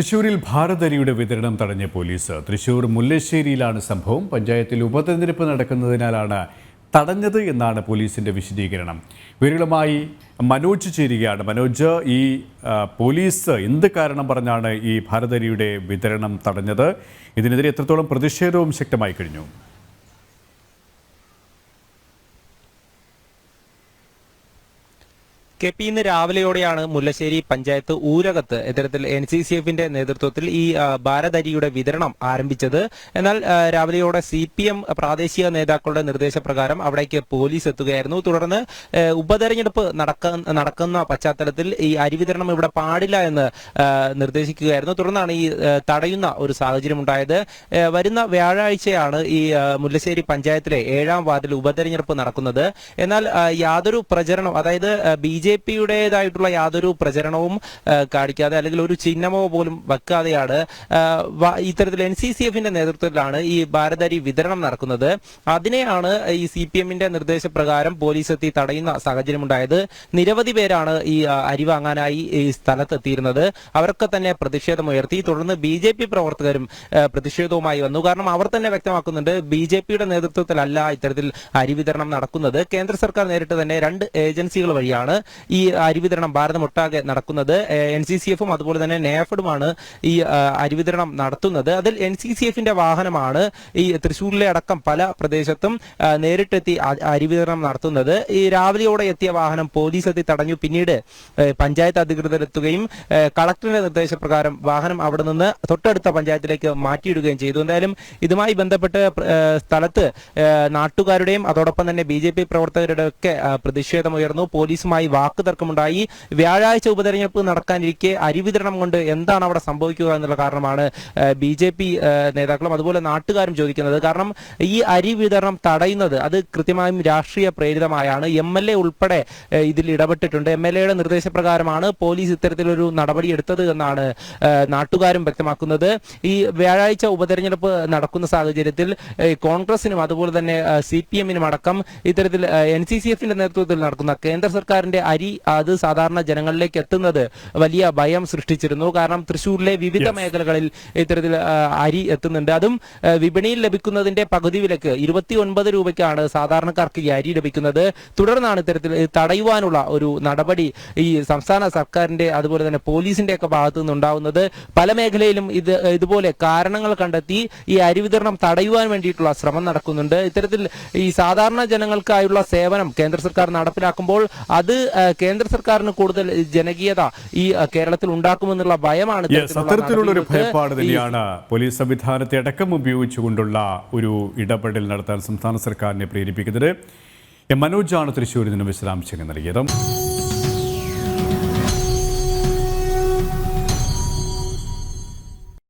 തൃശൂരിൽ ഭാരതരിയുടെ വിതരണം തടഞ്ഞ പോലീസ്. തൃശൂർ മുല്ലശ്ശേരിയിലാണ് സംഭവം. പഞ്ചായത്തിൽ ഉപതെരഞ്ഞെടുപ്പ് നടക്കുന്നതിനാലാണ് തടഞ്ഞത് എന്നാണ് പോലീസിന്റെ വിശദീകരണം. വിവരങ്ങളുമായി മനോജ് ചേരുകയാണ്. മനോജ് ഈ പോലീസ് എന്ത് കാരണം പറഞ്ഞാണ് ഈ ഭാരതരിയുടെ വിതരണം തടഞ്ഞത്? ഇതിനെതിരെ എത്രത്തോളം പ്രതിഷേധവും ശക്തമായി കഴിഞ്ഞു? കെ പി ഇന്ന് രാവിലെയോടെയാണ് മുല്ലശ്ശേരി പഞ്ചായത്ത് ഊരകത്ത് ഇത്തരത്തിൽ എൻ സി സി എഫിന്റെ നേതൃത്വത്തിൽ ഈ ഭാരതരിയുടെ വിതരണം ആരംഭിച്ചത്. എന്നാൽ രാവിലെയോടെ സി പി എം പ്രാദേശിക നേതാക്കളുടെ നിർദ്ദേശപ്രകാരം അവിടേക്ക് പോലീസ് എത്തുകയായിരുന്നു. തുടർന്ന് ഉപതെരഞ്ഞെടുപ്പ് നടക്ക നടക്കുന്ന പശ്ചാത്തലത്തിൽ ഈ അരി വിതരണം ഇവിടെ പാടില്ല എന്ന് നിർദ്ദേശിക്കുകയായിരുന്നു. തുടർന്നാണ് ഈ തടയുന്ന ഒരു സാഹചര്യം ഉണ്ടായത്. വരുന്ന വ്യാഴാഴ്ചയാണ് ഈ മുല്ലശ്ശേരി പഞ്ചായത്തിലെ ഏഴാം വാർഡിൽ ഉപതെരഞ്ഞെടുപ്പ് നടക്കുന്നത്. എന്നാൽ യാതൊരു പ്രചരണം അതായത് ബി ജെ പിയുടേതായിട്ടുള്ള യാതൊരു പ്രചരണവും കാണിക്കാതെ അല്ലെങ്കിൽ ഒരു ചിഹ്നമോ പോലും വെക്കാതെയാണ് ഇത്തരത്തിൽ എൻ സി സി എഫിന്റെ നേതൃത്വത്തിലാണ് ഈ ഭാരതരി വിതരണം നടക്കുന്നത്. അതിനെയാണ് ഈ സി പി എമ്മിന്റെ നിർദ്ദേശപ്രകാരം പോലീസ് എത്തി തടയുന്ന സാഹചര്യമുണ്ടായത്. നിരവധി പേരാണ് ഈ അരി വാങ്ങാനായി ഈ സ്ഥലത്തെത്തിയിരുന്നത്. അവരൊക്കെ തന്നെ പ്രതിഷേധമുയർത്തി. തുടർന്ന് ബി ജെ പി പ്രവർത്തകരും പ്രതിഷേധവുമായി വന്നു. കാരണം അവർ തന്നെ വ്യക്തമാക്കുന്നുണ്ട് ബി ജെ പിയുടെ നേതൃത്വത്തിലല്ല ഇത്തരത്തിൽ അരി വിതരണം നടക്കുന്നത്. കേന്ദ്ര സർക്കാർ നേരിട്ട് തന്നെ രണ്ട് ഏജൻസികൾ വഴിയാണ് ഈ അരി വിതരണം ഭാരതമൊട്ടാകെ നടക്കുന്നത്. എൻ സി സി എഫും അതുപോലെ തന്നെ നേഫഡുമാണ് ഈ അരി വിതരണം നടത്തുന്നത്. അതിൽ എൻ സി സി എഫിന്റെ വാഹനമാണ് ഈ തൃശ്ശൂരിലെ അടക്കം പല പ്രദേശത്തും നേരിട്ടെത്തി അരി വിതരണം നടത്തുന്നത്. ഈ രാവിലെയോടെ എത്തിയ വാഹനം പോലീസ് എത്തി തടഞ്ഞു. പിന്നീട് പഞ്ചായത്ത് അധികൃതരെത്തുകയും കളക്ടറിന്റെ നിർദ്ദേശപ്രകാരം വാഹനം അവിടെ നിന്ന് തൊട്ടടുത്ത പഞ്ചായത്തിലേക്ക് മാറ്റിയിടുകയും ചെയ്തു. എന്തായാലും ഇതുമായി ബന്ധപ്പെട്ട് സ്ഥലത്ത് നാട്ടുകാരുടെയും അതോടൊപ്പം തന്നെ ബി ജെ പി പ്രവർത്തകരുടെ ഒക്കെ പ്രതിഷേധമുയർന്നു. പോലീസുമായി വാക്ക് തർക്കമുണ്ടായി വ്യാഴാഴ്ച ഉപതെരഞ്ഞെടുപ്പ് നടക്കാനിരിക്കെ അരി വിതരണം കൊണ്ട് എന്താണ് അവിടെ സംഭവിക്കുക എന്നുള്ള കാരണമാണ് ബി ജെ പി നേതാക്കളും അതുപോലെ നാട്ടുകാരും ചോദിക്കുന്നത്. കാരണം ഈ അരി വിതരണം തടയുന്നത് അത് കൃത്യമായും രാഷ്ട്രീയ പ്രേരിതമായാണ്. എം എൽ എ ഉൾപ്പെടെ ഇതിൽ ഇടപെട്ടിട്ടുണ്ട്. എം എൽ എയുടെ നിർദ്ദേശപ്രകാരമാണ് പോലീസ് ഇത്തരത്തിലൊരു നടപടി എടുത്തത് എന്നാണ് നാട്ടുകാരും വ്യക്തമാക്കുന്നത്. ഈ വ്യാഴാഴ്ച ഉപതെരഞ്ഞെടുപ്പ് നടക്കുന്ന സാഹചര്യത്തിൽ കോൺഗ്രസിനും അതുപോലെ തന്നെ സി പി എമ്മിനും അടക്കം ഇത്തരത്തിൽ എൻ സി സി എഫിന്റെ നേതൃത്വത്തിൽ നടക്കുന്ന കേന്ദ്ര സർക്കാരിന്റെ അരി അത് സാധാരണ ജനങ്ങളിലേക്ക് എത്തുന്നത് വലിയ ഭയം സൃഷ്ടിച്ചിരുന്നു. കാരണം തൃശ്ശൂരിലെ വിവിധ മേഖലകളിൽ ഇത്തരത്തിൽ അരി എത്തുന്നുണ്ട്. അതും വിപണിയിൽ ലഭിക്കുന്നതിന്റെ പകുതി വിലക്ക് ഇരുപത്തി ഒൻപത് രൂപയ്ക്കാണ് സാധാരണക്കാർക്ക് ഈ അരി ലഭിക്കുന്നത്. തുടർന്നാണ് ഇത്തരത്തിൽ തടയുവാനുള്ള ഒരു നടപടി ഈ സംസ്ഥാന സർക്കാരിന്റെ അതുപോലെ തന്നെ പോലീസിന്റെ ഒക്കെ ഭാഗത്തു നിന്നുണ്ടാവുന്നത്. പല മേഖലയിലും ഇത് ഇതുപോലെ കാരണങ്ങൾ കണ്ടെത്തി ഈ അരി വിതരണം തടയുവാൻ വേണ്ടിയിട്ടുള്ള ശ്രമം നടക്കുന്നുണ്ട്. ഇത്തരത്തിൽ ഈ സാധാരണ ജനങ്ങൾക്കായുള്ള സേവനം കേന്ദ്ര സർക്കാർ നടപ്പിലാക്കുമ്പോൾ അത് കേന്ദ്ര സർക്കാരിന് കൂടുതൽ ജനകീയത ഈ കേരളത്തിൽ ഉണ്ടാക്കുമെന്നുള്ള ഭയമാണ് സത്യത്തിലുള്ള അത്തരത്തിലുള്ള ഒരു ഭയപ്പാട് തന്നെയാണ് പോലീസ് സംവിധാനത്തെ അടക്കം ഉപയോഗിച്ചുകൊണ്ടുള്ള ഒരു ഇടപെടൽ നടത്താൻ സംസ്ഥാന സർക്കാരിനെ പ്രേരിപ്പിക്കുന്നത്. എം മനോജാണ് തൃശ്ശൂരിൽ നിന്ന് വിശദാംശങ്ങൾ നൽകിയത്.